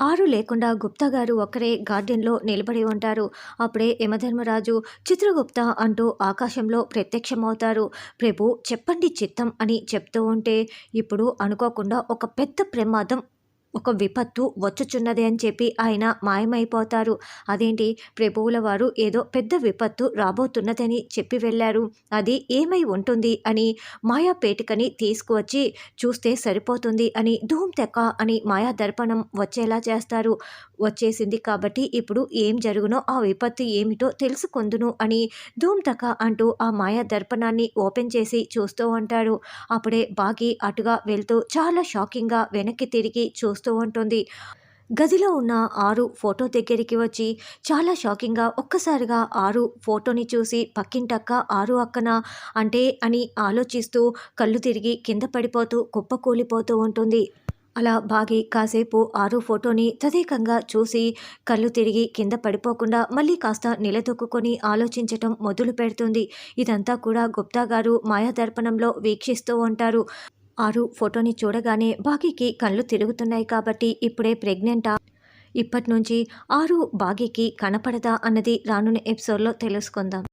ఆరు లేకుండా గుప్తా గారు ఒక్కరే గార్డెన్లో నిలబడి ఉంటారు. అప్పుడే యమధర్మరాజు చిత్రగుప్త అంటూ ఆకాశంలో ప్రత్యక్షమవుతారు. ప్రభు చెప్పండి చిత్తం అని చెప్తూ ఉంటే ఇప్పుడు అనుకోకుండా ఒక పెద్ద ప్రమాదం ఒక విపత్తు వచ్చుచున్నది అని చెప్పి ఆయన మాయమైపోతారు. అదేంటి? ప్రభువుల వారు ఏదో పెద్ద విపత్తు రాబోతున్నదని చెప్పి వెళ్ళారు. అది ఏమై ఉంటుంది అని మాయా పేటికని తీసుకువచ్చి చూస్తే సరిపోతుంది అని ధూమ్ తెక్క అని మాయా దర్పణం వచ్చేలా చేస్తారు. వచ్చేసింది కాబట్టి ఇప్పుడు ఏం జరుగునో ఆ విపత్తు ఏమిటో తెలుసుకుందును అని ధూమ్ తక అంటూ ఆ మాయా దర్పణాన్ని ఓపెన్ చేసి చూస్తూ ఉంటాడు. అప్పుడే బాగి అటుగా వెళ్తూ చాలా షాకింగ్గా వెనక్కి తిరిగి చూస్తూ ఉంటుంది. గదిలో ఉన్న ఆరు ఫోటో దగ్గరికి వచ్చి చాలా షాకింగ్గా ఒక్కసారిగా ఆరు ఫోటోని చూసి పక్కింటక్క ఆరు అక్కన అంటే అని ఆలోచిస్తూ కళ్ళు తిరిగి కింద పడిపోతూ కుప్పకూలిపోతూ ఉంటుంది. అలా బాగి కాసేపు ఆరు ఫోటోని తదేకంగా చూసి కళ్ళు తిరిగి కింద పడిపోకుండా మళ్ళీ కాస్త నిలదొక్కుని ఆలోచించటం మొదలు పెడుతుంది ఇదంతా కూడా గుప్తా గారు మాయాదర్పణంలో వీక్షిస్తూ ఉంటారు. ఆరు ఫోటోని చూడగానే బాగీకి కళ్ళు తిరుగుతున్నాయి కాబట్టి ఇప్పుడే ప్రెగ్నెంటా? ఇప్పటి నుంచి ఆరు బాగీకి కనపడదా అన్నది రానున్న ఎపిసోడ్లో తెలుసుకుందాం.